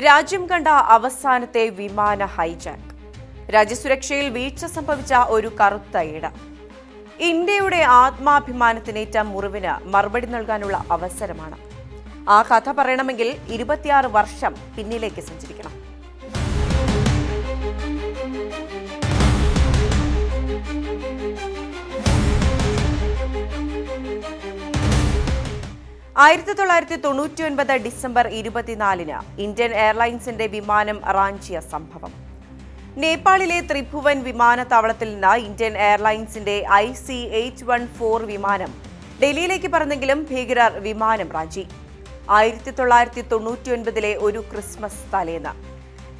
രാജ്യം കണ്ട അവസാനത്തെ വിമാന ഹൈജാക്ക്. രാജ്യസുരക്ഷയിൽ വീഴ്ച സംഭവിച്ച ഒരു കറുത്ത ഇട. ഇന്ത്യയുടെ ആത്മാഭിമാനത്തിനേറ്റ മുറിവിന് മറുപടി നൽകാനുള്ള അവസരമാണ്. ആ കഥ പറയണമെങ്കിൽ ഇരുപത്തിയാറ് വർഷം പിന്നിലേക്ക് സഞ്ചരിക്കണം. ആയിരത്തി തൊള്ളായിരത്തി തൊണ്ണൂറ്റി ഒൻപത് ഡിസംബർ ഇരുപത്തിനാലിന് ഇന്ത്യൻ എയർലൈൻസിന്റെ വിമാനം റാഞ്ചിയ സംഭവം. നേപ്പാളിലെ ത്രിഭുവൻ വിമാനത്താവളത്തിൽ നിന്ന് Indian എയർലൈൻസിന്റെ I C eight one four വിമാനം ഡൽഹിയിലേക്ക് പറന്നെങ്കിലും ഭീകരർ വിമാനം റാഞ്ചി. ആയിരത്തി തൊള്ളായിരത്തി തൊണ്ണൂറ്റി ഒൻപതിലെ ഒരു ക്രിസ്മസ് തലേന്ന്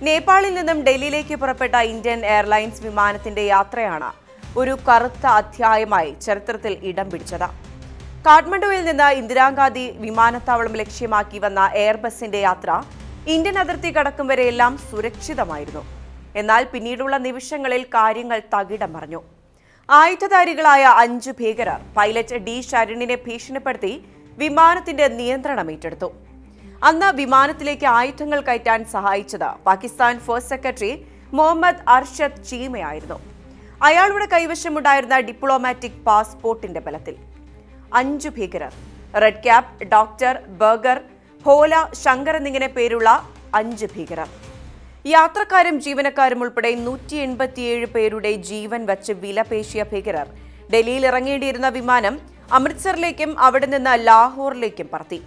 നേപ്പാളിൽ നിന്നും ഡൽഹിയിലേക്ക് പുറപ്പെട്ട ഇന്ത്യൻ എയർലൈൻസ് വിമാനത്തിന്റെ യാത്രയാണ് ഒരു കറുത്ത അധ്യായമായി ചരിത്രത്തിൽ ഇടം പിടിച്ചത്. കാഠ്മണ്ഡുവിൽ നിന്ന് ഇന്ദിരാഗാന്ധി വിമാനത്താവളം ലക്ഷ്യമാക്കി വന്ന എയർബസിന്റെ യാത്ര ഇന്ത്യൻ അതിർത്തി കടക്കും വരെയെല്ലാം സുരക്ഷിതമായിരുന്നു. എന്നാൽ പിന്നീടുള്ള നിമിഷങ്ങളിൽ കാര്യങ്ങൾ തകിടം മറിഞ്ഞു. ആയുധധാരികളായ അഞ്ചു ഭീകരർ പൈലറ്റ് ഡി ശരണിനെ ഭീഷണിപ്പെടുത്തി വിമാനത്തിന്റെ നിയന്ത്രണം ഏറ്റെടുത്തു. അന്ന് വിമാനത്തിലേക്ക് ആയുധങ്ങൾ കയറ്റാൻ സഹായിച്ചത് പാകിസ്ഥാൻ ഫസ്റ്റ് സെക്രട്ടറി മുഹമ്മദ് അർഷദ് ചീമയായിരുന്നു. അയാളുടെ കൈവശമുണ്ടായിരുന്ന ഡിപ്ലോമാറ്റിക് പാസ്പോർട്ടിന്റെ ബലത്തിൽ. അഞ്ചു ഭീകരർ. റെഡ് ക്യാപ് ഡോക്ടർ ബർഗർ ഹോല ശങ്കർ എന്നിങ്ങനെ പേരുള്ള അഞ്ച് ഭീകരർ. യാത്രക്കാരും ജീവനക്കാരും ഉൾപ്പെടെ നൂറ്റി എൺപത്തിയേഴ് പേരുടെ ജീവൻ വച്ച് വിലപേശിയ ഭീകരർ. ഡൽഹിയിൽ ഇറങ്ങേണ്ടിയിരുന്ന വിമാനം അമൃത്സറിലേക്കും അവിടെ നിന്ന് ലാഹോറിലേക്കും പറത്തി.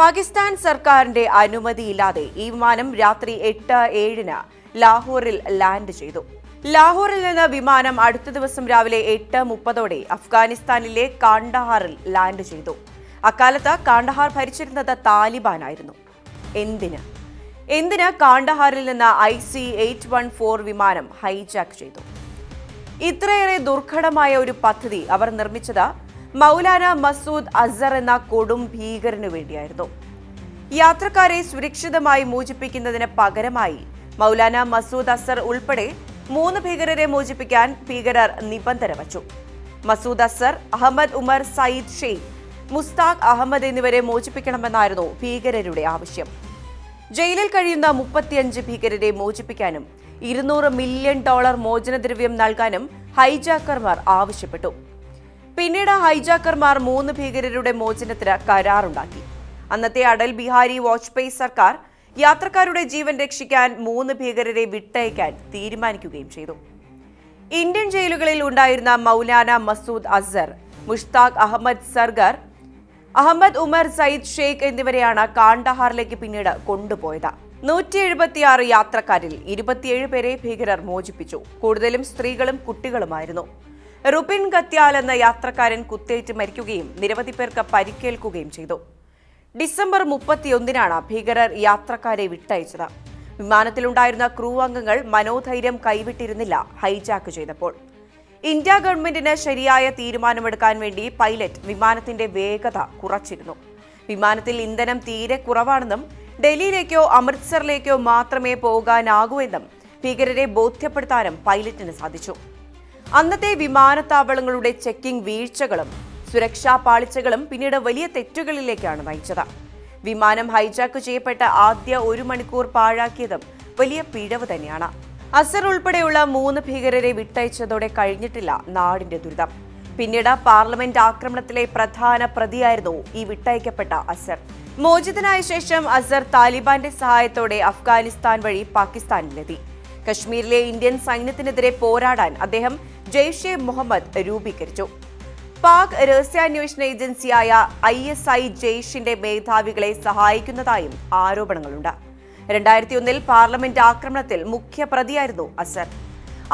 പാകിസ്ഥാൻ സർക്കാരിന്റെ അനുമതിയില്ലാതെ ഈ വിമാനം രാത്രി എട്ട് ഏഴിന് ലാഹോറിൽ ലാൻഡ് ചെയ്തു. ലാഹോറിൽ നിന്ന് വിമാനം അടുത്ത ദിവസം രാവിലെ എട്ട് മുപ്പതോടെ അഫ്ഗാനിസ്ഥാനിലെ കാണ്ടഹാറിൽ ലാൻഡ് ചെയ്തു. അക്കാലത്ത് കാണ്ടഹാർ ഭരിച്ചിരുന്നത് താലിബാനായിരുന്നു. എന്തിന്? എന്തിന് കാണ്ടഹാറിൽ നിന്ന് I C eight one four വിമാനം ഹൈജാക്ക് ചെയ്തു? ഇത്രയേറെ ദുർഘടമായ ഒരു പദ്ധതി അവർ നിർമ്മിച്ചത് മൗലാന മസൂദ് അസർ എന്ന കൊടും ഭീകരനു വേണ്ടിയായിരുന്നു. യാത്രക്കാരെ സുരക്ഷിതമായി മോചിപ്പിക്കുന്നതിന് പകരമായി മൗലാന മസൂദ് അസർ ഉൾപ്പെടെ മൂന്ന് ഭീകരരെ മോചിപ്പിക്കാൻ ഭീകരർ നിബന്ധന വച്ചു. മസൂദ് അസർ അഹമ്മദ് ഉമർ സയ്യിദ് ഷെയ്ഖ് മുസ്താഖ് അഹമ്മദ് എന്നിവരെ മോചിപ്പിക്കണമെന്നായിരുന്നു ഭീകരരുടെ ആവശ്യം. ജയിലിൽ കഴിയുന്ന മുപ്പത്തിയഞ്ച് ഭീകരരെ മോചിപ്പിക്കാനും ഇരുന്നൂറ് മില്യൺ ഡോളർ മോചനദ്രവ്യം നൽകാനും ഹൈജാക്കർമാർ ആവശ്യപ്പെട്ടു. പിന്നീട് ഹൈജാക്കർമാർ മൂന്ന് ഭീകരരുടെ മോചനത്തിന് കരാറുണ്ടാക്കി. അന്നത്തെ അടൽ ബിഹാരി വാജ്പേയി സർക്കാർ യാത്രക്കാരുടെ ജീവൻ രക്ഷിക്കാൻ മൂന്ന് ഭീകരരെ വിട്ടയക്കാൻ തീരുമാനിക്കുകയും ചെയ്തു. ഇന്ത്യൻ ജയിലുകളിൽ ഉണ്ടായിരുന്ന മൗലാന മസൂദ് അസർ മുഷ്താഖ് അഹമ്മദ് സർഗർ അഹമ്മദ് ഉമർ സയ്യിദ് ഷെയ്ഖ് എന്നിവരെയാണ് കാണ്ടഹാറിലേക്ക് പിന്നീട് കൊണ്ടുപോയത്. നൂറ്റി എഴുപത്തിയാറ് യാത്രക്കാരിൽ ഇരുപത്തിയേഴ് പേരെ ഭീകരർ മോചിപ്പിച്ചു. കൂടുതലും സ്ത്രീകളും കുട്ടികളുമായിരുന്നു. റുപിൻ ഗത്യാൽ എന്ന യാത്രക്കാരൻ കുത്തേറ്റ് മരിക്കുകയും നിരവധി പേർക്ക് പരിക്കേൽക്കുകയും ചെയ്തു. ഡിസംബർ മുപ്പത്തിയൊന്നിനാണ് ഭീകരർ യാത്രക്കാരെ വിട്ടയച്ചത്. വിമാനത്തിലുണ്ടായിരുന്ന ക്രൂ അംഗങ്ങൾ മനോധൈര്യം കൈവിട്ടിരുന്നില്ല ഹൈജാക്ക് ചെയ്തപ്പോൾ. ഇന്ത്യ ഗവൺമെന്റിന് ശരിയായ തീരുമാനമെടുക്കാൻ വേണ്ടി പൈലറ്റ് വിമാനത്തിന്റെ വേഗത കുറച്ചിരുന്നു. വിമാനത്തിൽ ഇന്ധനം തീരെ കുറവാണെന്നും ഡൽഹിയിലേക്കോ അമൃത്സറിലേക്കോ മാത്രമേ പോകാനാകൂ എന്നും ഭീകരരെ ബോധ്യപ്പെടുത്താനും പൈലറ്റിന് സാധിച്ചു. അന്നത്തെ വിമാനത്താവളങ്ങളുടെ ചെക്കിംഗ് വീഴ്ചകളും സുരക്ഷാ പാളിച്ചകളും പിന്നീട് വലിയ തെറ്റുകളിലേക്കാണ് നയിച്ചത്. വിമാനം ഹൈജാക്ക് ചെയ്യപ്പെട്ട ആദ്യ ഒരു മണിക്കൂർ പാഴാക്കിയതും വലിയ പിഴവ് തന്നെയാണ്. അസർ ഉൾപ്പെടെയുള്ള മൂന്ന് ഭീകരരെ വിട്ടയച്ചതോടെ കഴിഞ്ഞിട്ടില്ല നാടിന്റെ ദുരിതം. പിന്നീട് പാർലമെന്റ് ആക്രമണത്തിലെ പ്രധാന പ്രതിയായിരുന്നു ഈ വിട്ടയക്കപ്പെട്ട അസർ. മോചിതനായ ശേഷം അസർ താലിബാന്റെ സഹായത്തോടെ അഫ്ഗാനിസ്ഥാൻ വഴി പാകിസ്ഥാനിലെത്തി. കശ്മീരിലെ ഇന്ത്യൻ സൈന്യത്തിനെതിരെ പോരാടാൻ അദ്ദേഹം ജെയ്ഷെ മുഹമ്മദ് രൂപീകരിച്ചു. പാക് രഹസ്യാന്വേഷണ ഏജൻസിയായ ഐ എസ് ഐ ജെയ്ഷിന്റെ മേധാവികളെ സഹായിക്കുന്നതായും ആരോപണങ്ങളുണ്ട്. രണ്ടായിരത്തി ഒന്നിൽ പാർലമെന്റ് ആക്രമണത്തിൽ മുഖ്യ പ്രതിയായിരുന്നു അസർ.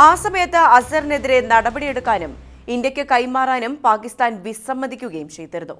ആ സമയത്ത് അസറിനെതിരെ നടപടിയെടുക്കാനും ഇന്ത്യയ്ക്ക് കൈമാറാനും പാകിസ്ഥാൻ വിസമ്മതിക്കുകയും ചെയ്തിരുന്നു.